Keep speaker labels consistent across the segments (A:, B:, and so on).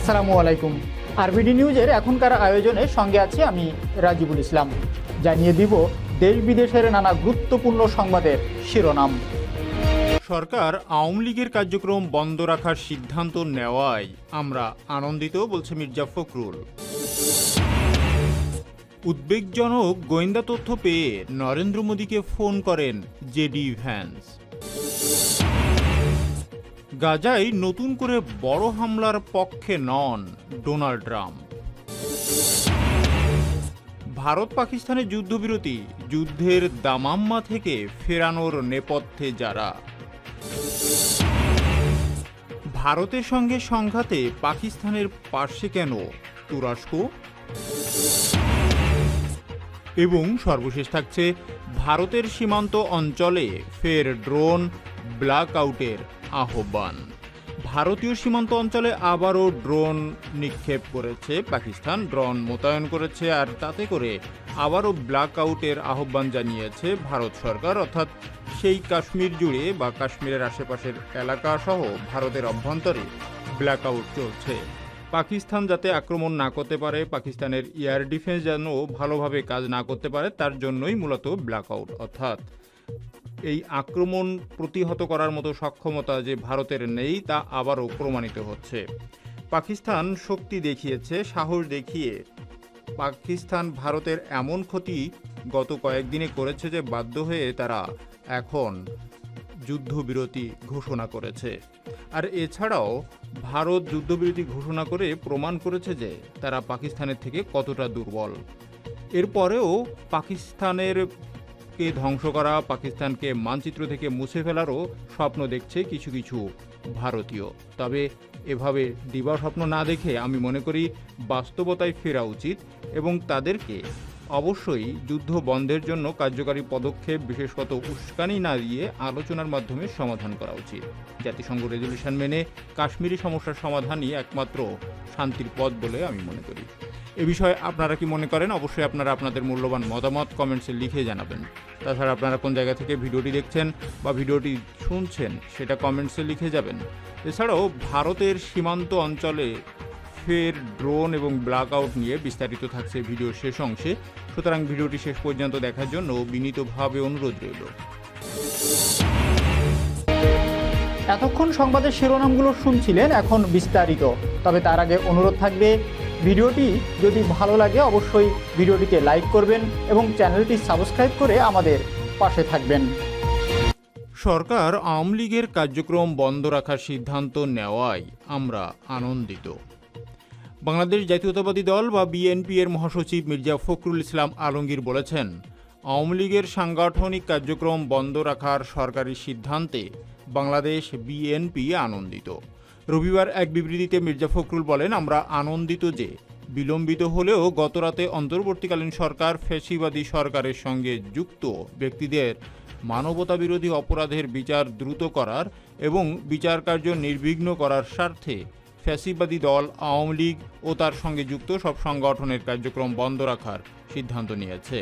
A: আসসালামু আলাইকুম আরবিডি নিউজের এখনকার আয়োজনে সঙ্গে আছে আমি রাজিবুল ইসলাম জানিয়ে দিব দেশ বিদেশের নানা গুরুত্বপূর্ণ সংবাদের শিরোনাম
B: সরকার আওয়ামী লীগের কার্যক্রম বন্ধ রাখার সিদ্ধান্ত নেওয়ায় আমরা আনন্দিত বলছে মির্জা ফখরুল
C: উদ্বেগজনক গোয়েন্দা তথ্য পেয়ে নরেন্দ্র মোদীকে ফোন করেন জেডি ভ্যান্স
D: গাজায় নতুন করে বড় হামলার পক্ষে নন ডোনাল্ড ট্রাম্প
E: ভারত পাকিস্তানের যুদ্ধবিরতি যুদ্ধের দামাম্মা থেকে ফেরানোর নেপথ্যে যারা
F: ভারতের সঙ্গে সংঘাতে পাকিস্তানের পার্শ্বে কেন তুরস্ক
G: এবং সর্বশেষ থাকছে ভারতের সীমান্ত অঞ্চলে ফের ড্রোন ব্ল্যাক আউটের আহ্বান
H: ভারতীয় সীমান্ত অঞ্চলে আবারও ড্রোন নিক্ষেপ করেছে পাকিস্তান ড্রোন মোতায়েন করেছে আর তাতে করে আবারও ব্ল্যাক আউটের আহ্বান জানিয়েছে ভারত সরকার অর্থাৎ সেই কাশ্মীর জুড়ে বা কাশ্মীরের আশেপাশের এলাকা সহ ভারতের অভ্যন্তরে ব্ল্যাক আউট চলছে পাকিস্তান যাতে আক্রমণ না করতে পারে পাকিস্তানের এয়ার ডিফেন্স যেন ভালোভাবে কাজ না করতে পারে তার জন্যই মূলত ব্ল্যাক আউট অর্থাৎ এই আক্রমণ প্রতিহত করার মতো সক্ষমতা যে ভারতের নেই তা আবারও প্রমাণিত হচ্ছে পাকিস্তান শক্তি দেখিয়েছে সাহস দেখিয়ে পাকিস্তান ভারতের এমন ক্ষতি গত কয়েকদিনে করেছে যে বাধ্য হয়ে তারা এখন যুদ্ধবিরতি ঘোষণা করেছে আর এছাড়াও ভারত যুদ্ধবিরতি ঘোষণা করে প্রমাণ করেছে যে তারা পাকিস্তানের থেকে কতটা দুর্বল এরপরেও পাকিস্তানের ভারতকে ধ্বংস করা পাকিস্তানকে মানচিত্র থেকে মুছে ফেলারও স্বপ্ন দেখছে কিছু কিছু ভারতীয় তবে এভাবে দিবা স্বপ্ন না দেখে আমি মনে করি বাস্তবতায় ফেরা উচিত এবং তাদেরকে অবশ্যই যুদ্ধ বন্ধের জন্য কার্যকারী পদক্ষেপ বিশেষত উস্কানি না দিয়ে আলোচনার মাধ্যমে সমাধান করা উচিত জাতিসংঘ রেজলিউশন মেনে কাশ্মীরি সমস্যার সমাধানই একমাত্র শান্তির পথ বলে আমি মনে করি এ বিষয়ে আপনারা কি মনে করেন অবশ্যই আপনারা আপনাদের মূল্যবান মতামত কমেন্টসে লিখে জানাবেন তাছাড়া আপনারা কোন জায়গা থেকে ভিডিওটি দেখছেন বা ভিডিওটি শুনছেন সেটা কমেন্টসে লিখে যাবেন এছাড়াও ভারতের সীমান্ত অঞ্চলে ফের ড্রোন এবং ব্ল্যাক আউট নিয়ে বিস্তারিত থাকছে ভিডিও শেষ অংশে সুতরাং ভিডিওটি শেষ পর্যন্ত দেখার জন্য বিনীতভাবে অনুরোধ রইল
I: এতক্ষণ সংবাদের শিরোনামগুলো শুনছিলেন এখন বিস্তারিত তবে তার আগে অনুরোধ থাকবে ভিডিওটি যদি ভালো লাগে অবশ্যই ভিডিওটিকে লাইক করবেন এবং চ্যানেলটি সাবস্ক্রাইব করে আমাদের পাশে থাকবেন
J: সরকার আওয়ামী লীগের কার্যক্রম বন্ধ রাখার সিদ্ধান্ত নেওয়ায় আমরা আনন্দিত বাংলাদেশ জাতীয়তাবাদী দল বা বিএনপি এর মহাসচিব মির্জা ফখরুল ইসলাম আলমগীর বলেছেন আওয়ামী লীগের সাংগঠনিক কার্যক্রম বন্ধ রাখার সরকারি সিদ্ধান্তে বাংলাদেশ বিএনপি আনন্দিত রবিবার এক বিবৃতিতে মির্জা ফখরুল বলেন আমরা আনন্দিত যে বিলম্বিত হলেও গতরাতে অন্তর্বর্তীকালীন সরকার ফেসিবাদী সরকারের সঙ্গে যুক্ত ব্যক্তিদের মানবতাবিরোধী অপরাধের বিচার দ্রুত করার এবং বিচার কার্য নির্বিঘ্ন করার স্বার্থে ফ্যাসিবাদী দল আওয়ামী লীগ ও তার সঙ্গে যুক্ত সব সংগঠনের কার্যক্রম বন্ধ রাখার সিদ্ধান্ত নিয়েছে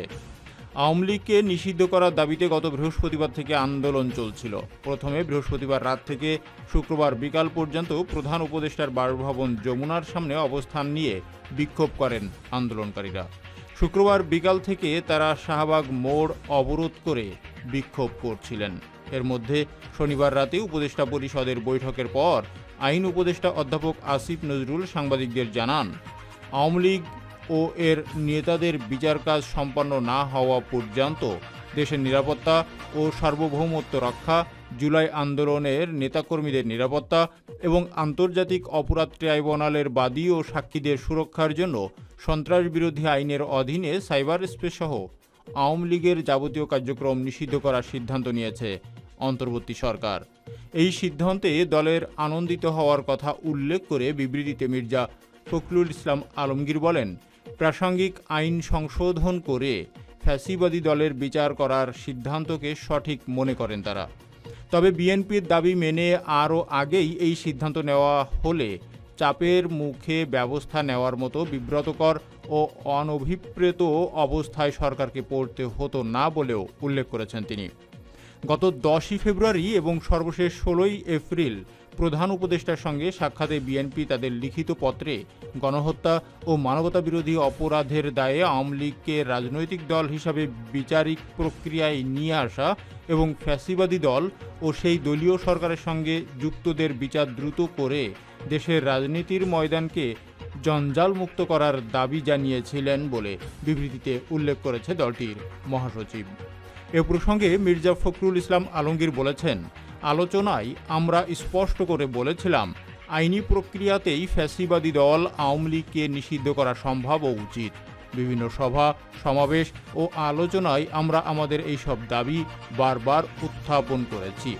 J: আওয়ামী লীগকে নিষিদ্ধ করার দাবিতে গত বৃহস্পতিবার থেকে আন্দোলন চলছিল প্রথমে বৃহস্পতিবার রাত থেকে শুক্রবার বিকাল পর্যন্ত প্রধান উপদেষ্টার বাসভবন যমুনার সামনে অবস্থান নিয়ে বিক্ষোভ করেন আন্দোলনকারীরা শুক্রবার বিকাল থেকে তারা শাহবাগ মোড় অবরোধ করে বিক্ষোভ করছিলেন এর মধ্যে শনিবার রাতে উপদেষ্টা পরিষদের বৈঠকের পর আইন উপদেষ্টা অধ্যাপক আসিফ নজরুল সাংবাদিকদের জানান আওয়ামী লীগ ও এর নেতাদের বিচার কাজ সম্পন্ন না হওয়া পর্যন্ত দেশের নিরাপত্তা ও সার্বভৌমত্ব রক্ষা জুলাই আন্দোলনের নেতাকর্মীদের নিরাপত্তা এবং আন্তর্জাতিক অপরাধ ট্রাইব্যুনালের বাদী ও সাক্ষীদের সুরক্ষার জন্য সন্ত্রাস বিরোধী আইনের অধীনে সাইবার স্পেস সহ আওয়ামী লীগের যাবতীয় কার্যক্রম নিষিদ্ধ করার সিদ্ধান্ত নিয়েছে অন্তর্বর্তী সরকার এই সিদ্ধান্তে দলের আনন্দিত হওয়ার কথা উল্লেখ করে বিবৃতিতে মির্জা ফখরুল ইসলাম আলমগীর বলেন প্রাসঙ্গিক আইন সংশোধন করে ফ্যাসিবাদী দলের বিচার করার সিদ্ধান্তকে সঠিক মনে করেন তারা তবে বিএনপির দাবি মেনে আরও আগেই এই সিদ্ধান্ত নেওয়া হলে চাপের মুখে ব্যবস্থা নেওয়ার মতো বিব্রতকর ও অনভিপ্রেত অবস্থায় সরকারকে পড়তে হতো না বলেও উল্লেখ করেছেন তিনি গত দশই ফেব্রুয়ারি এবং সর্বশেষ ষোলোই এপ্রিল প্রধান উপদেষ্টার সঙ্গে সাক্ষাতে বিএনপি তাদের লিখিত পত্রে গণহত্যা ও মানবতাবিরোধী অপরাধের দায়ে আওয়ামী লীগকে রাজনৈতিক দল হিসাবে বিচারিক প্রক্রিয়ায় নিয়ে আসা এবং ফ্যাসিবাদী দল ও সেই দলীয় সরকারের সঙ্গে যুক্তদের বিচার দ্রুত করে দেশের রাজনীতির ময়দানকে জঞ্জালমুক্ত করার দাবি জানিয়েছিলেন বলে বিবৃতিতে উল্লেখ করেছে দলটির মহাসচিব এ প্রসঙ্গে মির্জা ফখরুল ইসলাম আলমগীর বলেছেন আলোচনায় আমরা স্পষ্ট করে বলেছিলাম আইনি প্রক্রিয়াতেই ফ্যাসিবাদী দল আওয়ামী লীগকে নিষিদ্ধ করা সম্ভব ও উচিত বিভিন্ন সভা সমাবেশ ও আলোচনায় আমরা আমাদের এইসব দাবি বারবার উত্থাপন করেছি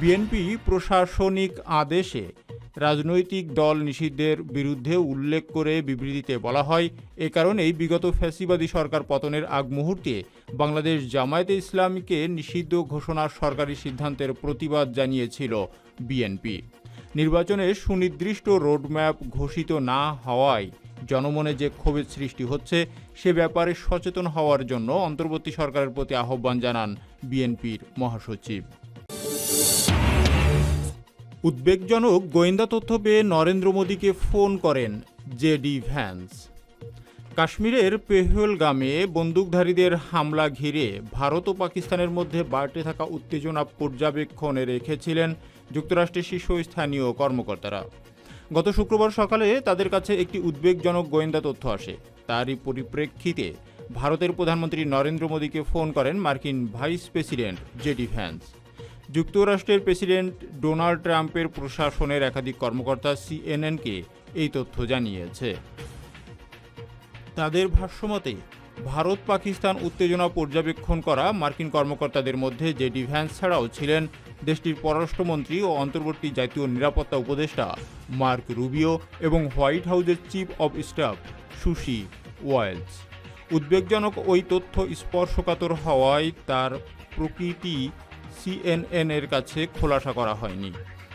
J: বিএনপি প্রশাসনিক আদেশে রাজনৈতিক দল নিষিদ্ধের বিরুদ্ধে উল্লেখ করে বিবৃতিতে বলা হয় এ কারণেই বিগত ফ্যাসিবাদী সরকার পতনের আগ মুহূর্তে বাংলাদেশ জামায়াতে ইসলামীকে নিষিদ্ধ ঘোষণার সরকারি সিদ্ধান্তের প্রতিবাদ জানিয়েছিল বিএনপি নির্বাচনে সুনির্দিষ্ট রোডম্যাপ ঘোষিত না হওয়ায় জনমনে যে ক্ষোভের সৃষ্টি হচ্ছে সে ব্যাপারে সচেতন হওয়ার জন্য অন্তর্বর্তী সরকারের প্রতি আহ্বান জানান বিএনপির মহাসচিব
K: উদ্বেগজনক গোয়েন্দা তথ্য পেয়ে নরেন্দ্র মোদীকে ফোন করেন জেডি ভ্যান্স কাশ্মীরের গ্রামে বন্দুকধারীদের হামলা ঘিরে ভারত ও পাকিস্তানের মধ্যে বাড়তে থাকা উত্তেজনা পর্যবেক্ষণে রেখেছিলেন যুক্তরাষ্ট্রের শীর্ষস্থানীয় কর্মকর্তারা গত শুক্রবার সকালে তাদের কাছে একটি উদ্বেগজনক গোয়েন্দা তথ্য আসে তারই পরিপ্রেক্ষিতে ভারতের প্রধানমন্ত্রী নরেন্দ্র মোদীকে ফোন করেন মার্কিন ভাইস প্রেসিডেন্ট জেডি ভ্যান্স যুক্তরাষ্ট্রের প্রেসিডেন্ট ডোনাল্ড ট্রাম্পের প্রশাসনের একাধিক কর্মকর্তা সিএনএনকে এই তথ্য জানিয়েছে তাদের ভাষ্যমতে ভারত পাকিস্তান উত্তেজনা পর্যবেক্ষণ করা মার্কিন কর্মকর্তাদের মধ্যে যে ভ্যান্স ছাড়াও ছিলেন দেশটির পররাষ্ট্রমন্ত্রী ও অন্তর্বর্তী জাতীয় নিরাপত্তা উপদেষ্টা মার্ক রুবিও এবং হোয়াইট হাউজের chief of staff Susie Wiles উদ্বেগজনক ওই তথ্য স্পর্শকাতর হওয়ায় তার প্রকৃতি সিএনএন এর কাছে খোলাসা করা হয়নি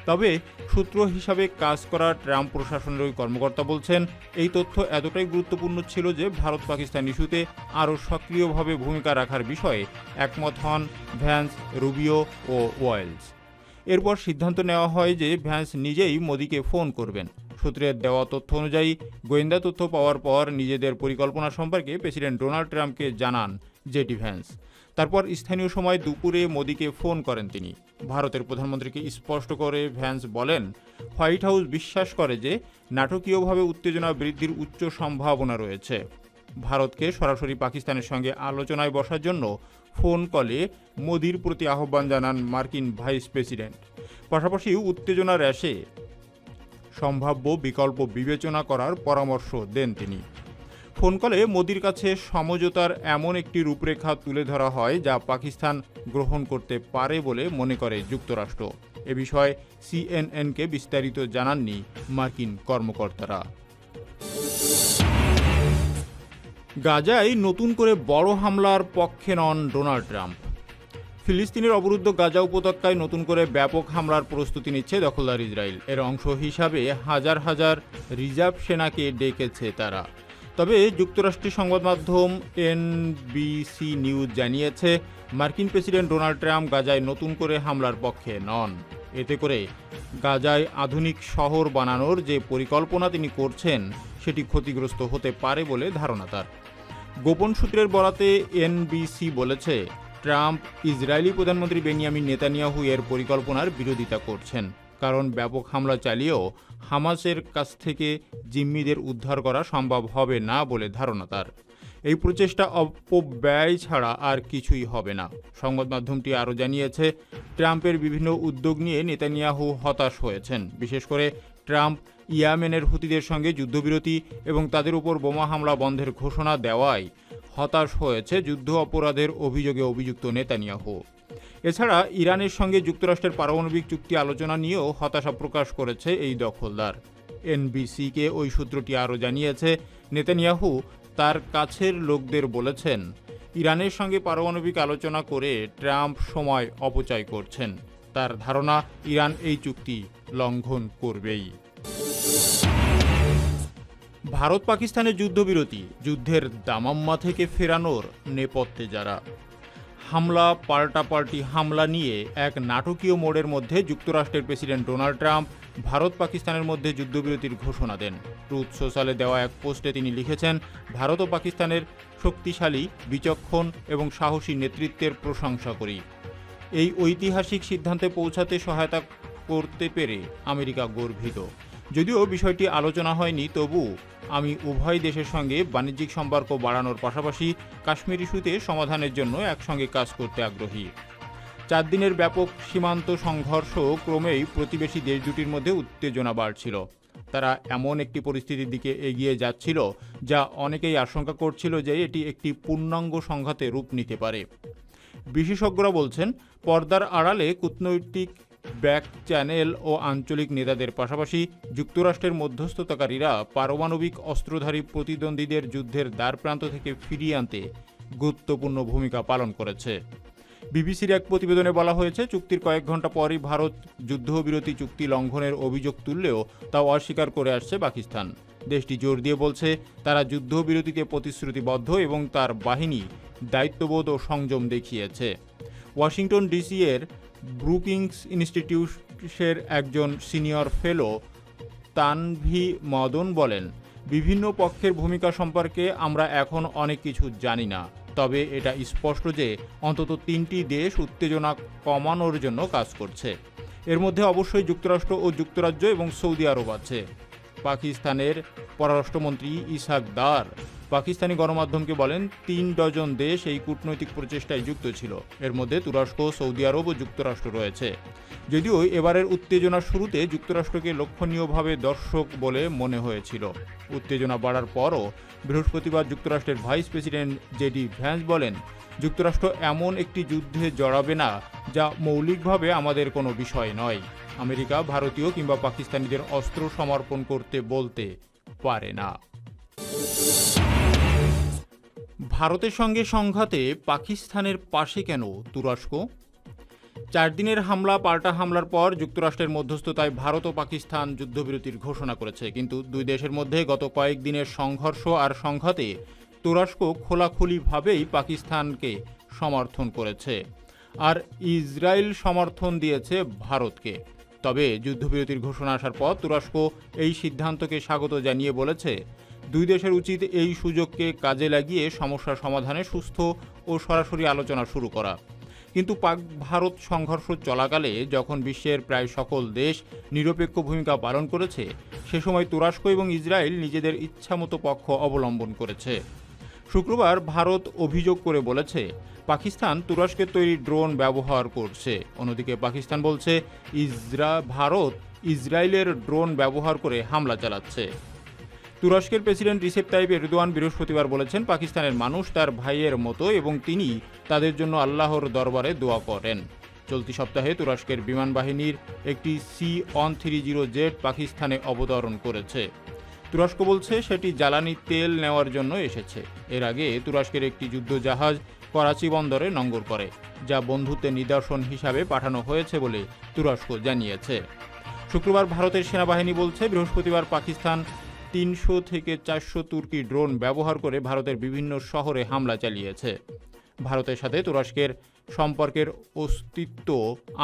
K: তবে সূত্র হিসাবে কাজ করা ট্রাম্প প্রশাসনের ওই কর্মকর্তা বলছেন এই তথ্য এতটাই গুরুত্বপূর্ণ ছিল যে ভারত পাকিস্তান ইস্যুতে আরও সক্রিয়ভাবে ভূমিকা রাখার বিষয়ে একমত হন ভ্যান্স রুবিও ও ওয়েলস এরপর সিদ্ধান্ত নেওয়া হয় যে ভ্যান্স নিজেই মোদিকে ফোন করবেন সূত্রের দেওয়া তথ্য অনুযায়ী গোয়েন্দা তথ্য পাওয়ার পর নিজেদের পরিকল্পনা সম্পর্কে প্রেসিডেন্ট ডোনাল্ড ট্রাম্পকে জানান জেটি ভ্যান্স তারপর স্থানীয় সময় দুপুরে মোদিকে ফোন করেন তিনি ভারতের প্রধানমন্ত্রীকে স্পষ্ট করে ভ্যান্স বলেন হোয়াইট হাউস বিশ্বাস করে যে নাটকীয়ভাবে উত্তেজনা বৃদ্ধির উচ্চ সম্ভাবনা রয়েছে ভারতকে সরাসরি পাকিস্তানের সঙ্গে আলোচনায় বসার জন্য ফোন কলে মোদির প্রতি আহ্বান জানান মার্কিন ভাইস প্রেসিডেন্ট পাশাপাশি উত্তেজনার হ্রাসে সম্ভাব্য বিকল্প বিবেচনা করার পরামর্শ দেন তিনি ফোন কলে মোদির কাছে সমঝোতার এমন একটি রূপরেখা তুলে ধরা হয় যা পাকিস্তান গ্রহণ করতে পারে বলে মনে করে যুক্তরাষ্ট্র এ বিষয়ে সিএনএনকে বিস্তারিত জানাননি মার্কিন কর্মকর্তারা
L: গাজায় নতুন করে বড় হামলার পক্ষে নন ডোনাল্ড ট্রাম্প ফিলিস্তিনের অবরুদ্ধ গাজা উপত্যকায় নতুন করে ব্যাপক হামলার প্রস্তুতি নিচ্ছে দখলদার ইসরায়েল এর অংশ হিসাবে হাজার হাজার রিজার্ভ সেনাকে ডেকেছে তারা তবে যুক্তরাষ্ট্রের সংবাদ মাধ্যম এনবিসি নিউজ জানিয়েছে মার্কিন প্রেসিডেন্ট ডোনাল্ড ট্রাম্প গাজায় নতুন করে হামলার পক্ষে নন এতে করে গাজায় আধুনিক শহর বানানোর যে পরিকল্পনা তিনি করছেন সেটি ক্ষতিগ্রস্ত হতে পারে বলে ধারণা তার গোপন সূত্রের বরাতে এনবিসি বলেছে ট্রাম্প ইসরায়েলি প্রধানমন্ত্রী বেনিয়ামিন নেতানিয়াহু এর পরিকল্পনার বিরোধিতা করছেন কারণ ব্যাপক হামলা চালিয়েও হামাসের কাছ থেকে জিম্মিদের উদ্ধার করা সম্ভব হবে না বলে ধারণা তার এই প্রচেষ্টা অপব্যয় ছাড়া আর কিছুই হবে না সংবাদ মাধ্যমটি আরও জানিয়েছে ট্রাম্পের বিভিন্ন উদ্যোগ নিয়ে নেতানিয়াহু হতাশ হয়েছেন বিশেষ করে ট্রাম্প ইয়ামেনের হুতিদের সঙ্গে যুদ্ধবিরতি এবং তাদের উপর বোমা হামলা বন্ধের ঘোষণা দেওয়ায় হতাশ হয়েছে যুদ্ধ অপরাধের অভিযোগে অভিযুক্ত নেতানিয়াহু এছাড়া ইরানের সঙ্গে যুক্তরাষ্ট্রের পারমাণবিক চুক্তি আলোচনা নিয়েও হতাশা প্রকাশ করেছে এই দখলদার এনবিসিকে ওই সূত্রটি আরও জানিয়েছে নেতানিয়াহু তার কাছের লোকদের বলেছেন ইরানের সঙ্গে পারমাণবিক আলোচনা করে ট্রাম্প সময় অপচয় করছেন তার ধারণা ইরান এই চুক্তি লঙ্ঘন করবেই
M: ভারত পাকিস্তানের যুদ্ধবিরতি যুদ্ধের দামাম্মা থেকে ফেরানোর নেপথ্যে যারা হামলা পাল্টাপাল্টি হামলা নিয়ে এক নাটকীয় মোড়ের মধ্যে যুক্তরাষ্ট্রের প্রেসিডেন্ট ডোনাল্ড ট্রাম্প ভারত পাকিস্তানের মধ্যে যুদ্ধবিরতির ঘোষণা দেন ট্রুথ সোশ্যালে দেওয়া এক পোস্টে তিনি লিখেছেন ভারত ও পাকিস্তানের শক্তিশালী বিচক্ষণ এবং সাহসী নেতৃত্বের প্রশংসা করি এই ঐতিহাসিক সিদ্ধান্তে পৌঁছাতে সহায়তা করতে পেরে আমেরিকা গর্বিত যদিও বিষয়টি আলোচনা হয়নি তবু আমি উভয় দেশের সঙ্গে বাণিজ্যিক সম্পর্ক বাড়ানোর পাশাপাশি কাশ্মীর ইস্যুতে সমাধানের জন্য একসঙ্গে কাজ করতে আগ্রহী চার দিনের ব্যাপক সীমান্ত সংঘর্ষ ক্রমেই প্রতিবেশী দেশ দুটির মধ্যে উত্তেজনা বাড়ছিল তারা এমন একটি পরিস্থিতির দিকে এগিয়ে যাচ্ছিল যা অনেকেই আশঙ্কা করছিল যে এটি একটি পূর্ণাঙ্গ সংঘাতে রূপ নিতে পারে বিশেষজ্ঞরা বলছেন পর্দার আড়ালে কূটনৈতিক ব্যাক চ্যানেল ও আঞ্চলিক নেতাদের পাশাপাশি যুক্তরাষ্ট্রের মধ্যস্থতাকারীরা পারমাণবিক অস্ত্রধারী প্রতিদ্বন্দ্বীদের যুদ্ধের দ্বারপ্রান্ত থেকে ফিরিয়ে আনতে গুরুত্বপূর্ণ ভূমিকা পালন করেছে বিবিসির এক প্রতিবেদনে বলা হয়েছে চুক্তির কয়েক ঘন্টা পরই ভারত যুদ্ধবিরতি চুক্তি লঙ্ঘনের অভিযোগ তুললেও তা অস্বীকার করে আসছে পাকিস্তান দেশটি জোর দিয়ে বলছে তারা যুদ্ধবিরতিতে প্রতিশ্রুতিবদ্ধ এবং তার বাহিনী দায়িত্ববোধ ও সংযম দেখিয়েছে ওয়াশিংটন ডিসি এর ব্রুকিংস ইনস্টিটিউটের একজন সিনিয়র ফেলো তানভি মদন বলেন বিভিন্ন পক্ষের ভূমিকা সম্পর্কে আমরা এখন অনেক কিছু জানি না তবে এটা স্পষ্ট যে অন্তত তিনটি দেশ উত্তেজনা কমানোর জন্য কাজ করছে এর মধ্যে অবশ্যই যুক্তরাষ্ট্র ও যুক্তরাজ্য এবং সৌদি আরব আছে পাকিস্তানের পররাষ্ট্রমন্ত্রী ইসাক দার পাকিস্তানি গণমাধ্যমকে বলেন তিন ডজন দেশ এই কূটনৈতিক প্রচেষ্টায় যুক্ত ছিল এর মধ্যে তুরস্ক সৌদি আরব ও যুক্তরাষ্ট্র রয়েছে যদিও এবারের উত্তেজনা শুরুতে যুক্তরাষ্ট্রকে লক্ষণীয়ভাবে দর্শক বলে মনে হয়েছিল উত্তেজনা বাড়ার পরও বৃহস্পতিবার যুক্তরাষ্ট্রের ভাইস প্রেসিডেন্ট জেডি ভ্যান্স বলেন যুক্তরাষ্ট্র এমন একটি যুদ্ধে জড়াবে না যা মৌলিকভাবে আমাদের কোনো বিষয় নয় আমেরিকা ভারতীয় কিংবা পাকিস্তানিদের অস্ত্র সমর্পণ করতে বলতে পারে না
N: ভারতের সঙ্গে সংঘাতে পাকিস্তানের পাশে কেন তুরস্ক চার দিনের হামলা পাল্টা হামলার পর যুক্তরাষ্ট্রের মধ্যস্থতায় ভারত ও পাকিস্তান যুদ্ধবিরতির ঘোষণা করেছে কিন্তু দুই দেশের মধ্যে গত কয়েক দিনের সংঘর্ষ আর সংঘাতে তুরস্ক খোলাখুলিভাবেই পাকিস্তানকে সমর্থন করেছে আর ইসরায়েল সমর্থন দিয়েছে ভারতকে তবে যুদ্ধবিরতির ঘোষণা আসার পর তুরস্ক এই সিদ্ধান্তকে স্বাগত জানিয়ে বলেছে দুই দেশের উচিত এই সুযোগকে কাজে লাগিয়ে সমস্যা সমাধানে সুস্থ ও সরাসরি আলোচনা শুরু করা কিন্তু পাক ভারত সংঘর্ষ চলাকালে যখন বিশ্বের প্রায় সকল দেশ নিরপেক্ষ ভূমিকা পালন করেছে সে সময় তুরস্ক এবং ইসরায়েল নিজেদের ইচ্ছামতো পক্ষ অবলম্বন করেছে শুক্রবার ভারত অভিযোগ করে বলেছে পাকিস্তান তুরস্কের তৈরি ড্রোন ব্যবহার করছে অন্যদিকে পাকিস্তান বলছে ইসরা ভারত ইসরায়েলের ড্রোন ব্যবহার করে হামলা চালাচ্ছে তুরস্কের প্রেসিডেন্ট রিসেপ তাইব এরদোয়ান বৃহস্পতিবার বলেছেন পাকিস্তানের মানুষ তার ভাইয়ের মতো এবং তিনি তাদের জন্য আল্লাহর দরবারে দোয়া করেন চলতি সপ্তাহে তুরস্কের বিমান বাহিনীর একটি C one three zero jet পাকিস্তানে অবতরণ করেছে তুরস্ক বলছে সেটি জ্বালানি তেল নেওয়ার জন্য এসেছে এর আগে তুরস্কের একটি যুদ্ধ জাহাজ করাচি বন্দরে নঙ্গর করে যা বন্ধুত্বের নিদর্শন হিসাবে পাঠানো হয়েছে বলে তুরস্ক জানিয়েছে শুক্রবার ভারতের সেনাবাহিনী বলছে বৃহস্পতিবার পাকিস্তান তিনশো থেকে চারশো তুর্কি ড্রোন ব্যবহার করে ভারতের বিভিন্ন শহরে হামলা চালিয়েছে ভারতের সাথে তুরস্কের সম্পর্কের অস্তিত্ব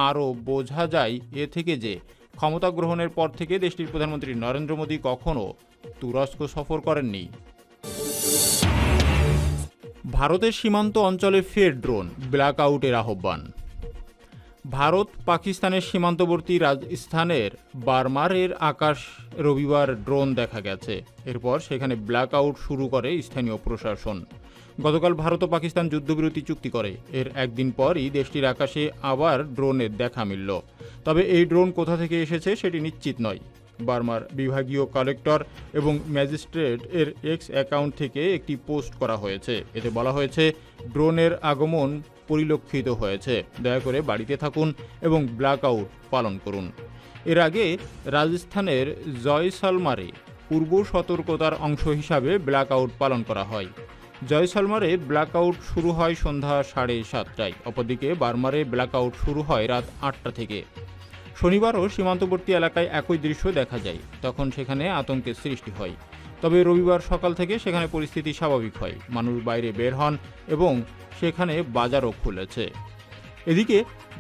N: আরও বোঝা যায় এ থেকে যে ক্ষমতা গ্রহণের পর থেকে দেশটির প্রধানমন্ত্রী নরেন্দ্র মোদী কখনও তুরস্ক সফর করেননি
O: ভারতের সীমান্ত অঞ্চলে ফের ড্রোন ব্ল্যাক আউটের আহ্বান ভারত পাকিস্তানের সীমান্তবর্তী রাজস্থানের বার্মারের আকাশ রবিবার ড্রোন দেখা গেছে এরপর সেখানে ব্ল্যাক আউট শুরু করে স্থানীয় প্রশাসন গতকাল ভারত ও পাকিস্তান যুদ্ধবিরতি চুক্তি করে এর একদিন পরই দেশটির আকাশে আবার ড্রোনের দেখা মিলল তবে এই ড্রোন কোথা থেকে এসেছে সেটি নিশ্চিত নয় বার্মার বিভাগীয় কালেক্টর এবং ম্যাজিস্ট্রেট এর এক্স অ্যাকাউন্ট থেকে একটি পোস্ট করা হয়েছে এতে বলা হয়েছে ড্রোনের আগমন পরিলক্ষিত হয়েছে দয়া করে বাড়িতে থাকুন এবং ব্ল্যাক আউট পালন করুন এর আগে রাজস্থানের জয়সালমারে পূর্ব সতর্কতার অংশ হিসাবে ব্ল্যাক আউট পালন করা হয় জয়সালমারে আউট শুরু হয় সন্ধ্যা সাড়ে সাতটায় অপরদিকে বার্মারে ব্ল্যাক আউট শুরু হয় রাত আটটা থেকে শনিবারও সীমান্তবর্তী এলাকায় একই দৃশ্য দেখা যায় তখন সেখানে আতঙ্কের সৃষ্টি হয় তবে রবিবার সকাল থেকে সেখানে পরিস্থিতি স্বাভাবিক হয় মানুষ বাইরে বের হন এবং সেখানে বাজারও খুলেছে এদিকে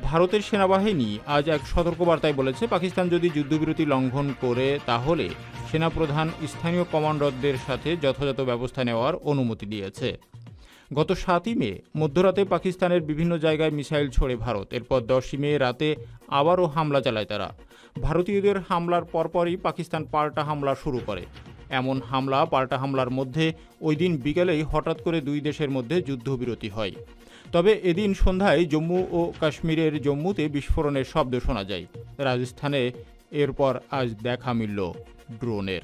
O: ভারতের সেনাবাহিনী আজ এক সতর্কবার্তায় বলেছে পাকিস্তান যদি যুদ্ধবিরতি লঙ্ঘন করে তাহলে সেনাপ্রধান স্থানীয় কমান্ডারদের সাথে যথাযথ ব্যবস্থা নেওয়ার অনুমতি দিয়েছে গত সাতই মে মধ্যরাতে পাকিস্তানের বিভিন্ন জায়গায় মিসাইল ছোড়ে ভারত এরপর দশই মে রাতে আবারও হামলা চালায় তারা ভারতীয়দের হামলার পরপরই পাকিস্তান পাল্টা হামলা শুরু করে এমন হামলা পাল্টা হামলার মধ্যে ওই দিন বিকেলেই হঠাৎ করে দুই দেশের মধ্যে যুদ্ধবিরতি হয় তবে এদিন সন্ধ্যায় জম্মু ও কাশ্মীরের জম্মুতে বিস্ফোরণের শব্দ শোনা যায় রাজস্থানে এরপর আজ দেখা মিলল ড্রোনের